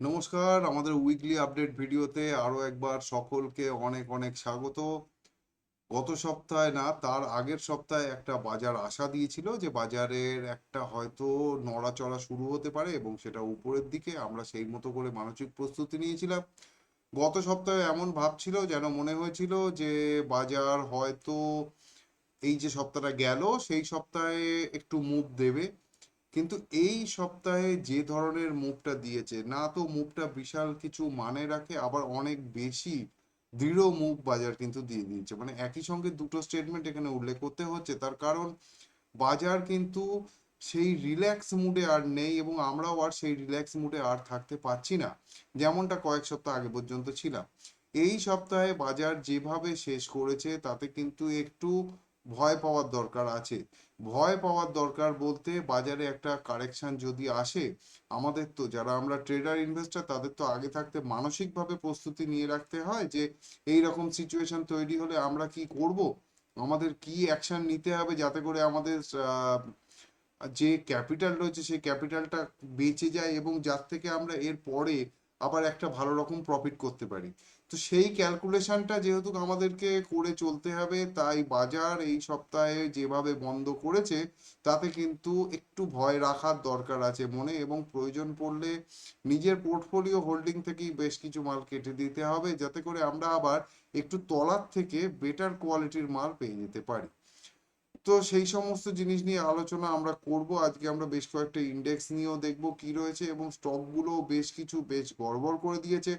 নমস্কার, আমাদের weekly update ভিডিওতে আরও একবার সকলকে অনেক অনেক স্বাগত। গত সপ্তাহে না, তার আগের সপ্তাহে একটা বাজার আশা দিয়েছিল যে বাজারের একটা হয়তো নড়াচড়া শুরু হতে পারে এবং সেটা উপরের দিকে আমরা সেই মতো করে মানসিক প্রস্তুতি নিয়েছিলাম। গত সপ্তাহে এমন ভাবছিল যেন মনে হয়েছিল যে বাজার হয়তো এই যে সপ্তাহটা গেল, সেই সপ্তাহে একটু মুভ দেবে। কিন্তু এই সপ্তাহে যে ধরনের মুভটা দিয়েছে, না তো মুভটা বিশাল কিছু মানে রাখে, আবার অনেক বেশি দৃঢ় মুভ বাজার কিন্তু দিয়ে দিয়েছে। মানে একই সঙ্গে দুটো স্টেটমেন্ট এখানে উল্লেখ করতে হচ্ছে, তার কারণ বাজার কিন্তু সেই রিল্যাক্স মুডে আর নেই এবং আমরাও আর সেই রিল্যাক্স মুডে আর থাকতে পারছি না, যেমনটা কয়েক সপ্তাহ আগে পর্যন্ত ছিলাম। এই সপ্তাহে বাজার যেভাবে শেষ করেছে, তাতে কিন্তু একটু ভয় পাওয়ার দরকার আছে। ভয় পাওয়ার দরকার বলতে বাজারে একটা কারেকশন যদি আসে, আমাদের তো যারা আমরা ট্রেডার ইনভেস্টার তাদের তো আগে থাকতে মানসিকভাবে প্রস্তুতি নিয়ে রাখতে হয় যে এই রকম সিচুয়েশন তৈরি হলে আমরা কি করব? আমাদের কি অ্যাকশন নিতে হবে যাতে করে আমাদের যে ক্যাপিটাল রয়েছে সেই ক্যাপিটালটা বেঁচে যায় এবং যার থেকে আমরা এর পরে আবার একটা ভালো রকম প্রফিট করতে পারি। তো সেই ক্যালকুলেশনটা যেহেতু আমাদেরকে করে চলতে হবে, তাই বাজার এই সপ্তাহে যেভাবে বন্ধ করেছে, তাতে কিন্তু একটু ভয় রাখার দরকার আছে মনে এবং প্রয়োজন পড়লে নিজের পোর্টফোলিও হোল্ডিং থেকেই বেশ কিছু মাল কেটে দিতে হবে, যাতে করে আমরা আবার একটু তলার থেকে বেটার কোয়ালিটির মাল পেয়ে যেতে পারি। তো সেই সমস্ত জিনিস নিয়ে আলোচনা আমরা করব। আজকে আমরা বেশ কয়েকটা ইন্ডেক্স নিয়েও দেখব কি রয়েছে এবং স্টকগুলো বেশ কিছু বেশ গড়বড় করে দিয়েছে।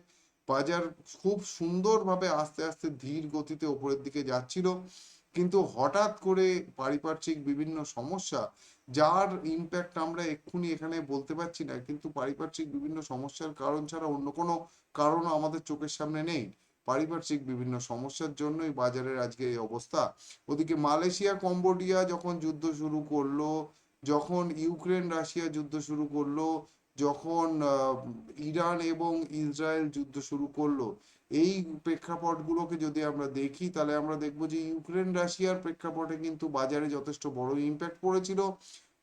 বাজার খুব সুন্দরভাবে আস্তে আস্তে ধীর গতিতে ওপরের দিকে যাচ্ছিল। কিন্তু হঠাৎ করে পারিপার্শ্বিক বিভিন্ন সমস্যা, যার ইম্প্যাক্ট আমরা এক্ষুনি এখানে বলতে পারছি না, কিন্তু পারিপার্শ্বিক বিভিন্ন সমস্যার কারণ ছাড়া অন্য কোনো কারণ আমাদের চোখের সামনে নেই। পারিপার্শ্বিক বিভিন্ন সমস্যার জন্যই বাজারের আজকে এই অবস্থা। ওদিকে মালয়েশিয়া, কম্বোডিয়া যখন যুদ্ধ শুরু করল, যখন ইউক্রেন, রাশিয়া যুদ্ধ শুরু করল যখন ইরান এবং ইসরায়েল যুদ্ধ শুরু করল, এই প্রেক্ষাপটগুলোকে যদি আমরা দেখি, তাহলে আমরা দেখব যে ইউক্রেন রাশিয়ার প্রেক্ষাপটে কিন্তু বাজারে যথেষ্ট বড় ইম্প্যাক্ট পড়েছিল।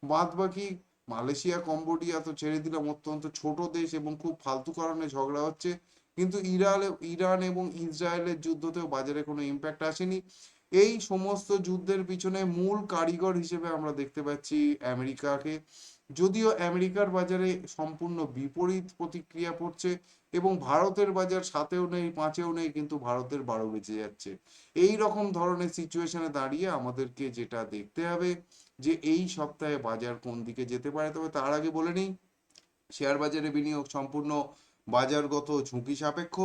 বাদ বাকি মালয়েশিয়া, কম্বোডিয়া তো ছেড়ে দিলাম, অত্যন্ত ছোট দেশ এবং খুব ফালতু কারণে ঝগড়া হচ্ছে। কিন্তু ইরান ইরান এবং ইসরায়েলের যুদ্ধতেও বাজারে কোনো ইম্প্যাক্ট আসেনি। এই সমস্ত যুদ্ধের পিছনে মূল কারিগর হিসেবে আমরা দেখতে পাচ্ছি আমেরিকাকে। যদিও আমেরিকার বাজারে সম্পূর্ণ বিপরীত প্রতিক্রিয়া পড়ছে এবং ভারতের বাজার সাতেও নেই, পাঁচেও নেই, কিন্তু ভারতের বারো বেঁচে যাচ্ছে। এই রকম ধরনের সিচুয়েশনে দাঁড়িয়ে আমাদেরকে যেটা দেখতে হবে যে এই সপ্তাহে বাজার কোন দিকে যেতে পারে। তবে তার আগে বলে নিই শেয়ার বাজারে বিনিয়োগ সম্পূর্ণ বাজারগত ঝুঁকি সাপেক্ষ।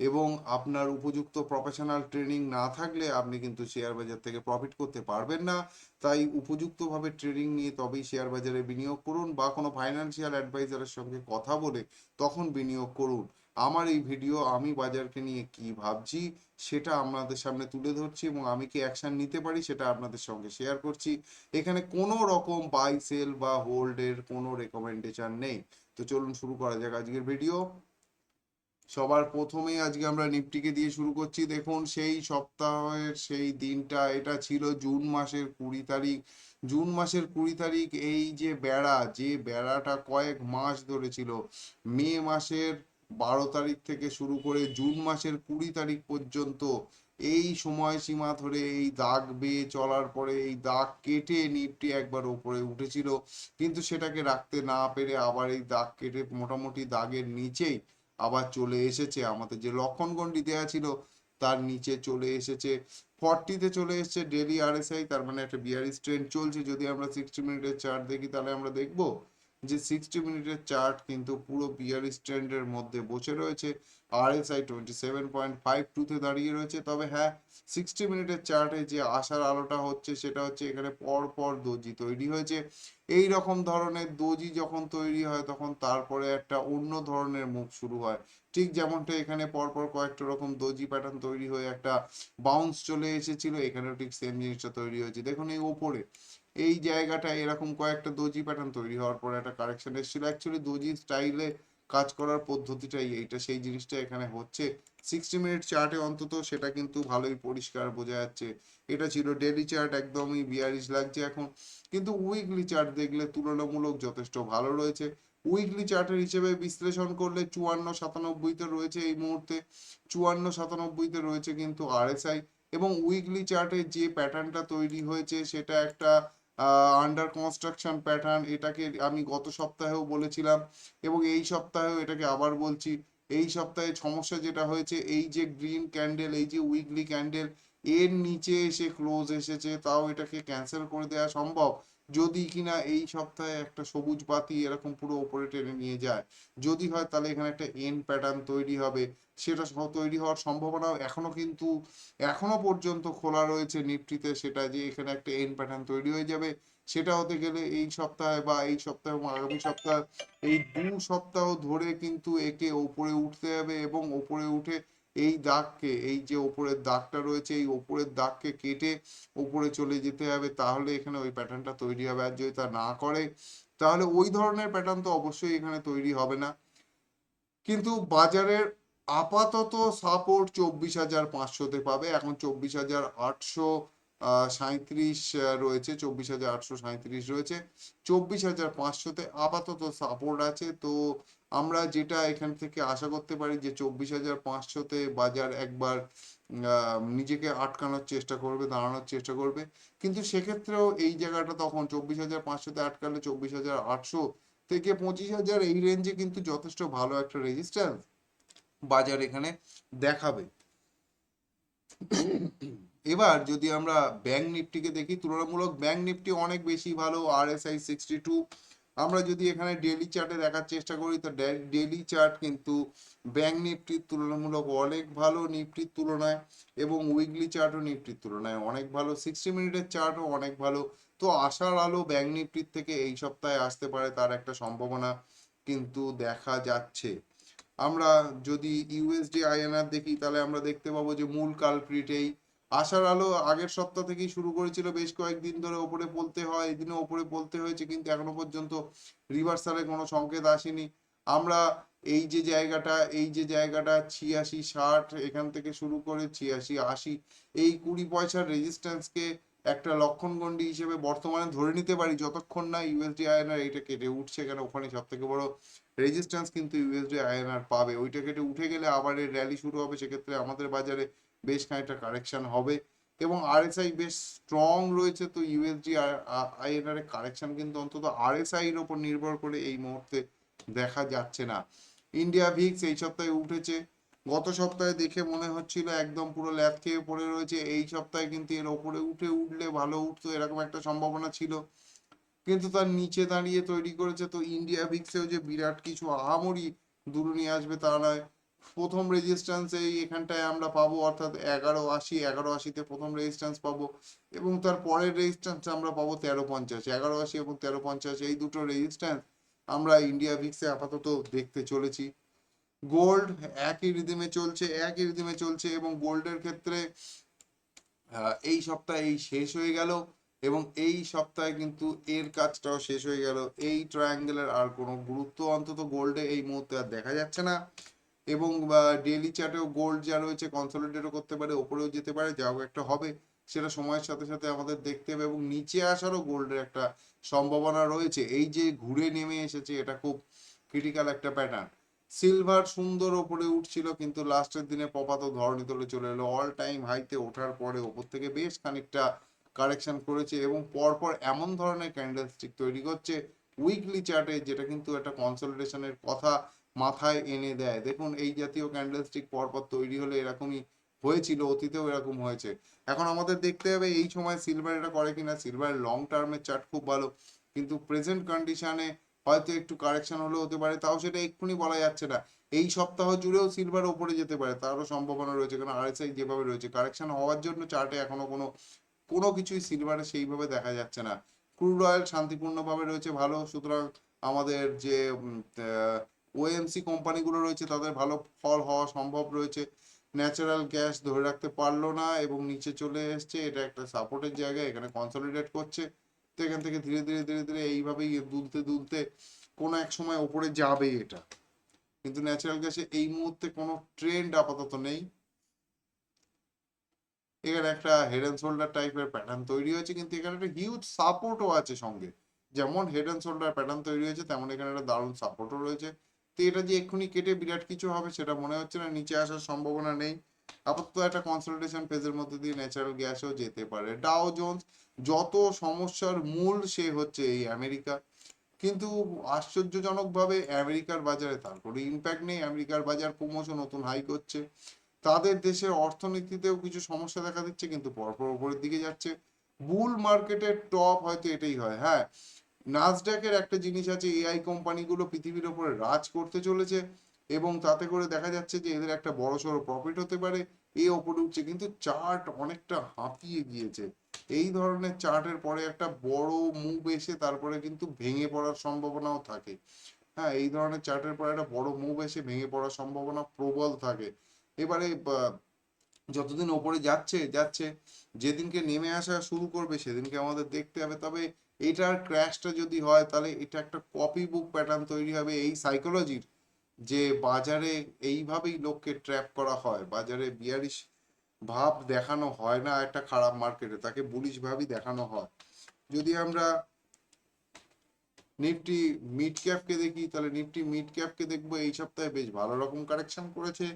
এবং আপনার উপযুক্ত প্রফেশনাল ট্রেনিং না থাকলে আপনি কিন্তু শেয়ার বাজার থেকে প্রফিট করতে পারবেন না। তাই উপযুক্তভাবে ট্রেনিং নিয়ে তবেই শেয়ার বাজারে বিনিয়োগ করুন বা কোনো ফাইন্যান্সিয়াল অ্যাডভাইজারের সঙ্গে কথা বলে তখন বিনিয়োগ করুন। আমার এই ভিডিও আমি বাজারকে নিয়ে কি ভাবছি সেটা আপনাদের সামনে তুলে ধরছি এবং আমি কি অ্যাকশন নিতে পারি সেটা আপনাদের সঙ্গে শেয়ার করছি। এখানে কোনো রকম বাই সেল বা হোল্ডের কোনো রেকমেন্ডেশন নেই। তো চলুন শুরু করা যাক আজকের ভিডিও সবার প্রথমেই আজকে আমরা নিফটিকে দিয়ে শুরু করছি। দেখুন, সেই সপ্তাহের সেই দিনটা, এটা ছিল জুন মাসের কুড়ি তারিখ। জুন মাসের কুড়ি তারিখ এই যে বেড়া, যে বেড়াটা কয়েক মাস ধরে ছিল, মে মাসের বারো তারিখ থেকে শুরু করে জুন মাসের কুড়ি তারিখ পর্যন্ত এই সময়সীমা ধরে এই দাগ বেয়ে চলার পরে এই দাগ কেটে নিফটি একবার ওপরে উঠেছিল। কিন্তু সেটাকে রাখতে না পেরে আবার এই দাগ কেটে মোটামুটি দাগের নিচেই আবার চলে এসেছে, আমাদের যে লক্ষণগণ্ডি দেওয়া ছিল, তার নিচে চলে এসেছে। ফর্টিতে চলে এসেছে ডেলি আরএসআই তার মানে একটা বিয়ারিস ট্রেন্ড চলছে। যদি আমরা সিক্সটি মিনিটের চার্ট দেখি, তাহলে আমরা দেখব যে সিক্সটি মিনিটের চার্ট কিন্তু পুরো বিয়ারিশ ট্রেন্ডের মধ্যে বসে রয়েছে। RSI twenty seven point five টুতে দাঁড়িয়ে রয়েছে। তবে হ্যাঁ সিক্সটি মিনিটের চার্টে যে আশার আলোটা হচ্ছে, সেটা হচ্ছে এখানে পর পর দর্জি তৈরি হয়েছে। এই রকম ধরনের দোজি যখন তৈরি হয়, তখন তারপরে একটা অন্য ধরনের মুখ শুরু হয়। ঠিক যেমনটা এখানে পরপর কয়েকটা রকম দোজি প্যাটার্ন তৈরি হয়ে একটা বাউন্স চলে এসেছিল, এখানেও ঠিক সেম জিনিসটা তৈরি হয়েছে। দেখুন এই ওপরে এই জায়গাটা এরকম কয়েকটা দর্জি প্যাটার্ন তৈরি হওয়ার পরে একটা কারেকশন এসেছিল। অ্যাকচুয়ালি দর্জি স্টাইলে কাজ করার পদ্ধতিটাই এইটা। সেই জিনিসটা এখানে হচ্ছে। সিক্সটি মিনিট চার্টে অন্তত সেটা কিন্তু ভালোই পরিষ্কার বোঝা যাচ্ছে। এটা ছিল ডেলি চার্ট একদমই বিয়ারিশ লাগছে এখন। কিন্তু উইকলি চার্ট দেখলে তুলনামূলক যথেষ্ট ভালো রয়েছে। উইকলি চার্টের হিসেবে বিশ্লেষণ করলে চুয়ান্ন সাতানব্বইতে রয়েছে এই মুহূর্তে। চুয়ান্ন সাতানব্বইতে রয়েছে কিন্তু আরএসআই এবং উইকলি চার্টে যে প্যাটার্নটা তৈরি হয়েছে, সেটা একটা আন্ডার কনস্ট্রাকশন প্যাটার্ন এটাকে আমি গত সপ্তাহেও বলেছিলাম এবং এই সপ্তাহেও এটাকে আবার বলছি। এই সপ্তাহে সমস্যা যেটা হয়েছে, এই যে গ্রিন ক্যান্ডেল এই যে উইকলি ক্যান্ডেল এর নিচে এসে ক্লোজ এসেছে, তাও এটাকে ক্যান্সেল করে দেওয়া সম্ভব। যদি কিনা এই সপ্তাহে একটা সবুজ বাতি এরকম পুরো ওপরে টেনে নিয়ে যায়, যদি হয় তাহলে এখানে একটা এন প্যাটার্ন তৈরি হবে। সেটা তৈরি হওয়ার সম্ভাবনা এখনও কিন্তু, এখনও পর্যন্ত খোলা রয়েছে নিফটিতে সেটা যে এখানে একটা এন প্যাটার্ন তৈরি হয়ে যাবে। সেটা হতে গেলে এই সপ্তাহে বা এই সপ্তাহে আগামী সপ্তাহ, এই দু সপ্তাহ ধরে কিন্তু একে ওপরে উঠতে হবে এবং ওপরে উঠে এই দাগকে, এই যে ওপরের দাগটা রয়েছে, এই ওপরের দাগকে কেটে ওপরে চলে যেতে হবে, তাহলে এখানে ওই প্যাটার্নটা তৈরি হবে। আর যদি তা না করে, তাহলে ওই ধরনের প্যাটার্ন তো অবশ্যই এখানে তৈরি হবে না। কিন্তু বাজারের আপাতত সাপোর্ট চব্বিশ হাজার পাঁচশোতে পাবে। এখন চব্বিশ হাজার আটশো সাঁত্রিশ রয়েছে, চব্বিশ হাজার আটশো সাঁত্রিশ রয়েছে। চব্বিশ হাজার পাঁচশোতে আপাতত সাপোর্ট আছে। তো আমরা যেটা এখান থেকে আশা করতে পারি যে চব্বিশ হাজার পাঁচশোতে বাজার একবার নিজেকে আটকানোর চেষ্টা করবে, দাঁড়ানোর চেষ্টা করবে। কিন্তু সেক্ষেত্রেও এই জায়গাটা তখন চব্বিশ হাজার পাঁচশোতে আটকালে চব্বিশ হাজার আটশো থেকে পঁচিশ হাজার এই রেঞ্জে কিন্তু যথেষ্ট ভালো একটা রেজিস্ট্যান্স বাজার এখানে দেখাবে। এবার যদি আমরা ব্যাংক নিফটিকে দেখি, তুলনামূলক ব্যাংক নিফটি অনেক বেশি ভালো আরএসআই সিক্সটি টু আমরা যদি এখানে ডেলি চার্টে দেখার চেষ্টা করি, তো ডেলি চার্ট কিন্তু ব্যাংক নিফটির তুলনামূলক অনেক ভালো নিফটির তুলনায় এবং উইকলি চার্টও নিফটির তুলনায় অনেক ভালো। সিক্সটি মিনিটের চার্টও অনেক ভালো। তো আশার আলো ব্যাংক নিফটির থেকে এই সপ্তাহে আসতে পারে তার একটা সম্ভাবনা কিন্তু দেখা যাচ্ছে। আমরা যদি ইউএসডি আইএনআর দেখি, তাহলে আমরা দেখতে পাবো যে মূল কালপ্রিট এই। আশার আলো আগের সপ্তাহ থেকেই শুরু করেছিল। বেশ কয়েকদিন ধরে ওপরে বলতে হয়, এদিনও ওপরে বলতে হয়েছে, কিন্তু এখনও পর্যন্ত রিভার্সালে কোনো সংকেত আসেনি। আমরা এই যে জায়গাটা, এই যে জায়গাটা, ছিয়াশি ষাট এখান থেকে শুরু করে ছিয়াশি আশি, এই কুড়ি পয়সার রেজিস্ট্যান্সকে একটা লক্ষণ গন্ডি হিসেবে বর্তমানে ধরে নিতে পারি, যতক্ষণ না ইউএসডি আইএনআর এইটা কেটে উঠছে কেন, ওখানে সব থেকে বড় রেজিস্ট্যান্স কিন্তু ইউএসডি আইএনআর পাবে। ওইটা কেটে উঠে গেলে আবার এর র্যালি শুরু হবে। সেক্ষেত্রে আমাদের বাজারে বেশ খানিকটা কারেকশন হবে। এবং আরএসআই বেশ স্ট্রং রয়েছে। তো ইউএসডি আইএনআর এর কারেকশন কিন্তু অন্তত আরএসআই এর উপর নির্ভর করে এই মুহূর্তে দেখা যাচ্ছে না। ইন্ডিয়া ভিক্স এই সপ্তাহে উঠেছে। গত সপ্তাহে দেখে মনে হচ্ছিল একদম পুরো ল্যাথ খেয়ে পড়ে রয়েছে। এই সপ্তাহে কিন্তু এর ওপরে উঠে উঠলে ভালো উঠতো, এরকম একটা সম্ভাবনা ছিল। কিন্তু তার নিচে দাঁড়িয়ে তৈরি করেছে তো ইন্ডিয়া ভিক্সেও যে বিরাট কিছু আহামরি দূর নিয়ে আসবে তা নয়। প্রথম রেজিস্ট্যান্স এই এখানটায় আমরা পাবো, অর্থাৎ এগারো আশি, এগারো আশিতে প্রথম রেজিস্ট্যান্স পাবো এবং তার পরের রেজিস্ট্যান্স আমরা পাবো তেরো পঞ্চাশ। এগারো আশি এবং তেরো পঞ্চাশ এই দুটো রেজিস্ট্যান্স আমরা ইন্ডিয়া ভিক্সে আপাতত দেখতে চলেছি। গোল্ড একই রিদিমে চলছে, একই রিদিমে চলছে এবং গোল্ডের ক্ষেত্রে এই সপ্তাহে এই শেষ হয়ে গেল। এবং এই সপ্তাহে কিন্তু এর কাজটাও শেষ হয়ে গেল। এই ট্রায়াঙ্গেলের আর কোনো গুরুত্ব অন্তত গোল্ডে এই মুহূর্তে আর দেখা যাচ্ছে না। এবং ডেইলি চার্টেও গোল্ড যা রয়েছে কনসলিডেটও করতে পারে, ওপরেও যেতে পারে যাও একটা হবে, সেটা সময়ের সাথে সাথে আমাদের দেখতে হবে এবং নিচে আসারও গোল্ডের একটা সম্ভাবনা রয়েছে। এই যে ঘুরে নেমে এসেছে, এটা খুব ক্রিটিক্যাল একটা প্যাটার্ন সিলভার সুন্দর ওপরে উঠছিল, কিন্তু লাস্টের দিনে পপাত ধরণী তলে চলে এলো। অল টাইম হাইতে ওঠার পরে ওপর থেকে বেশ খানিকটা কারেকশন করেছে এবং পরপর এমন ধরনের ক্যান্ডেলস্টিক তৈরি করছে উইকলি চার্টে যেটা কিন্তু একটা কনসলিডেশনের কথা মাথায় এনে দেয়। দেখুন, এই জাতীয় ক্যান্ডেলস্টিক পরপর তৈরি হলে এরকমই হয়েছিল, অতীতেও এরকম হয়েছে। এখন আমাদের দেখতে হবে এই সময় সিলভার এটা করে কিনা। সিলভার লং টার্মের চার্ট খুব ভালো, কিন্তু প্রেজেন্ট কন্ডিশনে হয়তো একটু কারেকশন হলে হতে পারে, তাও সেটা এক্ষুনি বলা যাচ্ছে না। এই সপ্তাহ জুড়েও সিলভার ওপরে যেতে পারে, তারও সম্ভাবনা রয়েছে, কারণ আরএসআই যেভাবে রয়েছে কারেকশন হওয়ার জন্য চার্টে এখনও কোনো কোনো কিছুই সিলভারে সেইভাবে দেখা যাচ্ছে না। ক্রুড অয়েল শান্তিপূর্ণভাবে রয়েছে, ভালো। সুতরাং আমাদের যে ওএমসি কোম্পানিগুলো রয়েছে, তাদের ভালো ফল হওয়া সম্ভব রয়েছে। ন্যাচারাল গ্যাস ধরে রাখতে পারল না এবং নিচে চলে এসছে। এটা একটা সাপোর্টের জায়গা, এখানে কনসলিডেট করছে। তো এখান থেকে ধীরে ধীরে ধীরে ধীরে এইভাবেই দুলতে দুলতে কোনো এক সময় ওপরে যাবে এটা। কিন্তু ন্যাচারাল গ্যাসে এই মুহূর্তে কোনো ট্রেন্ড আপাতত নেই। এখানে একটা হেড অ্যান্ড শোল্ডার টাইপের প্যাটার্ন তৈরি হয়েছে, কিন্তু এখানে একটা হিউজ সাপোর্টও আছে সঙ্গে। যেমন হেড অ্যান্ড শোল্ডার প্যাটার্ন তৈরি হয়েছে, তেমন এখানে একটা দারুণ সাপোর্টও রয়েছে। তো এটা যে এক্ষুনি কেটে বিরাট কিছু হবে সেটা মনে হচ্ছে না, নিচে আসার সম্ভাবনা নেই। আপাতত একটা কনসালটেশন ফেজের মধ্যে দিয়ে ন্যাচারাল গ্যাসও যেতে পারে। ডাও জোন্স যত সমস্যার মূল সে হচ্ছে এই আমেরিকা। কিন্তু আশ্চর্যজনকভাবে আমেরিকার বাজারে তার কোনো ইম্প্যাক্ট নেই। আমেরিকার বাজার ক্রমশ নতুন হাই করছে। তাদের দেশের অর্থনীতিতেও কিছু সমস্যা দেখা দিচ্ছে, কিন্তু পরপর উপরের দিকে যাচ্ছে। বুল মার্কেটের টপ হয়তো এটাই হয় হ্যাঁ। নাসডাকের একটা জিনিস আছে, এআই কোম্পানিগুলো পৃথিবীর ওপরে রাজ করতে চলেছে, এবং তাতে করে দেখা যাচ্ছে যে এদের একটা বড় সড়ো প্রফিট হতে পারে, এ ওপরে উঠছে। কিন্তু চার্ট অনেকটা হাঁপিয়ে গিয়েছে। এই ধরনের চার্টের পরে একটা বড় মুভ এসে তারপরে কিন্তু ভেঙে পড়ার সম্ভাবনাও থাকে। হ্যাঁ এই ধরনের চার্টের পরে একটা বড় মুভ এসে ভেঙে পড়ার সম্ভাবনা প্রবল থাকে। এবারে যতদিন ওপরে যাচ্ছে যাচ্ছে, যেদিনকে নেমে আসা শুরু করবে, সেদিনকে আমাদের দেখতে হবে। তবে এটার ক্র্যাশটা যদি হয়, তাহলে এটা একটা কপি বুক প্যাটার্ন তৈরি হবে এই সাইকোলজির যে বাজারে এইভাবেই লোককে ট্র্যাপ করা হয়। বাজারে বিয়ারিশ ভাব দেখানো হয় না একটা খারাপ মার্কেটে তাকে বুলিশ ভাবই দেখানো হয়। যদি আমরা নিফটি মিড ক্যাপকে দেখি, তাহলে নিফটি মিড ক্যাপকে দেখব, এই সপ্তাহে বেশ ভালো রকম কারেকশন করেছে।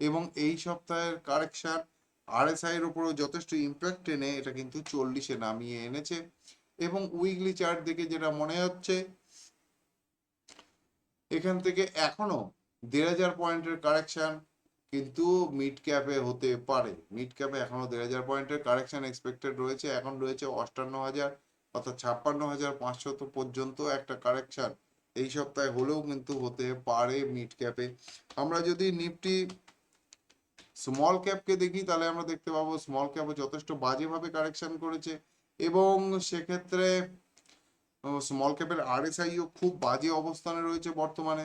এবং এই সপ্তাহের কারেকশন আরএসআই এর উপরেও যথেষ্ট ইম্প্যাক্ট এনে এটা কিন্তু চল্লিশে নামিয়ে এনেছে। এবং উইকলি চার্ট দেখে যেটা মনে হচ্ছে, এখান থেকে এখনও দেড় হাজার পয়েন্টের কারেকশন কিন্তু মিড ক্যাপে হতে পারে। মিড ক্যাপে এখনও দেড় হাজার পয়েন্টের কারেকশন এক্সপেক্টেড রয়েছে। এখন রয়েছে অষ্টান্ন হাজার, অর্থাৎ ছাপ্পান্ন হাজার পাঁচশো পর্যন্ত একটা কারেকশন। এই সপ্তাহে হলেও কিন্তু হতে পারে মিড ক্যাপে আমরা যদি নিফটি স্মল ক্যাপকে দেখি, তাহলে আমরা দেখতে পাবো স্মল ক্যাপও যথেষ্ট বাজেভাবে কারেকশন করেছে এবং সেক্ষেত্রে স্মল ক্যাপের আরএসআইও খুব বাজে অবস্থানে রয়েছে বর্তমানে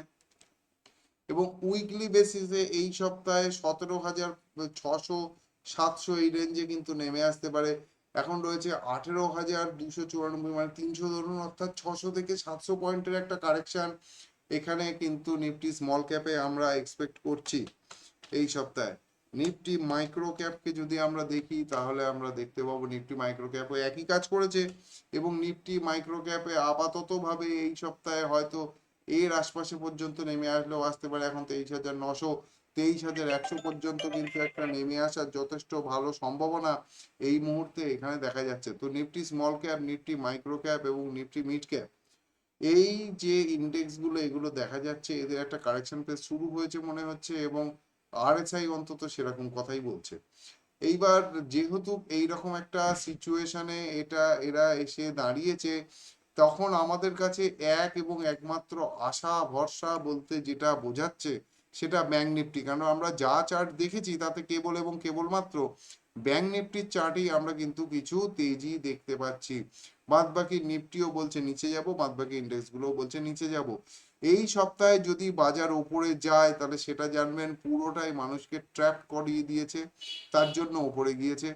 এবং উইকলি বেসিসে এই সপ্তাহে সতেরো হাজার ছশো, সাতশো এই রেঞ্জে কিন্তু নেমে আসতে পারে। এখন রয়েছে আঠেরো হাজার দুশো চুরানব্বই মানে তিনশো ধরুন, অর্থাৎ ছশো থেকে সাতশো পয়েন্টের একটা কারেকশন এখানে কিন্তু নিফটি স্মল ক্যাপে আমরা এক্সপেক্ট করছি এই সপ্তাহে। নিফটি মাইক্রো ক্যাপকে যদি আমরা দেখি, তাহলে আমরা দেখতে পাবো নিফটি মাইক্রো ক্যাপও একই কাজ করেছে এবং নিফটি মাইক্রো ক্যাপে আপাতত ভাবে এই সপ্তাহে হয়তো এর আশপাশে পর্যন্ত নেমে আসলেও আসতে পারে। এখন তেইশ হাজার নশো, তেইশ হাজার একশো পর্যন্ত কিন্তু একটা নেমে আসার যথেষ্ট ভালো সম্ভাবনা এই মুহূর্তে এখানে দেখা যাচ্ছে। তো Nifty small cap Nifty micro cap এবং নিফটি মিড ক্যাপ এই যে ইন্ডেক্সগুলো, এগুলো দেখা যাচ্ছে, এদের একটা কারেকশন পেজ শুরু হয়েছে মনে হচ্ছে এবং আরএসআই অন্তত সেরকম কথাই বলছে। এইবার যেহেতু এইরকম একটা সিচুয়েশনে এটা, এরা এসে দাঁড়িয়েছে, তখন আমাদের কাছে এক এবং একমাত্র আশা, ভরসা বলতে যেটা বোঝাচ্ছে সেটা ব্যাংক নিফটি। কারণ আমরা যা চার্ট দেখেছি তাতে কেবল এবং কেবলমাত্র ব্যাংক নিফটির চার্টই আমরা কিন্তু কিছু তেজি দেখতে পাচ্ছি। বাদ বাকি নিফটিও বলছে নিচে যাব বাদ বাকি ইন্ডেক্স গুলোও বলছে নিচে যাব। এই সপ্তাহে যদি বাজার ওপরে যায়, তাহলে সেটা জানবেন পুরোটাই মানুষকে ট্র্যাপ করিয়ে দিয়েছে, তার জন্য ওপরে গিয়েছে।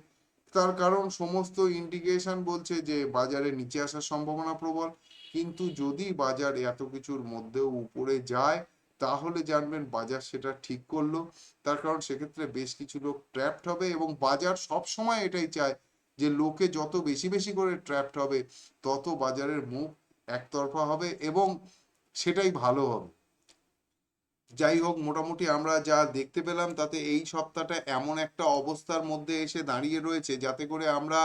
তার কারণ সমস্ত ইন্ডিকেশন বলছে যে বাজারে নিচে আসার সম্ভাবনা প্রবল। কিন্তু যদি বাজার এত কিছুর মধ্যেও উপরে যায়, তাহলে জানবেন বাজার সেটা ঠিক করল। তার কারণ সেক্ষেত্রে বেশ কিছু লোক ট্র্যাপড হবে এবং বাজার সব সময় এটাই চায় যে লোকে যত বেশি বেশি করে ট্র্যাপড হবে, তত বাজারের মুখ একতরফা হবে এবং সেটাই ভালো হবে। যাই হোক, মোটামুটি আমরা যা দেখতে পেলাম, তাতে এই সপ্তাহটা এমন একটা অবস্থার মধ্যে এসে দাঁড়িয়ে রয়েছে, যাতে করে আমরা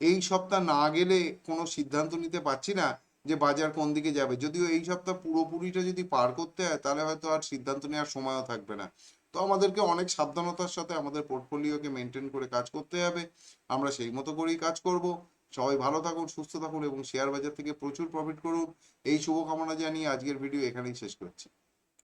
এই সপ্তাহ না গেলে কোনো সিদ্ধান্ত নিতে পারছি না যে বাজার কোন দিকে যাবে। যদিও এই সপ্তাহ পুরোপুরিটা যদি পার করতে হয়, তাহলে হয়তো আর সিদ্ধান্ত নেওয়ার সময়ও থাকবে না। তো আমাদেরকে অনেক সাবধানতার সাথে আমাদের পোর্টফোলিওকে মেনটেন করে কাজ করতে হবে। আমরা সেই মতো করেই কাজ করব। সবাই ভালো থাকুন, সুস্থ থাকুন এবং শেয়ার বাজার থেকে প্রচুর প্রফিট করুন। এই শুভকামনা জানিয়ে আজকের ভিডিও এখানেই শেষ করছি।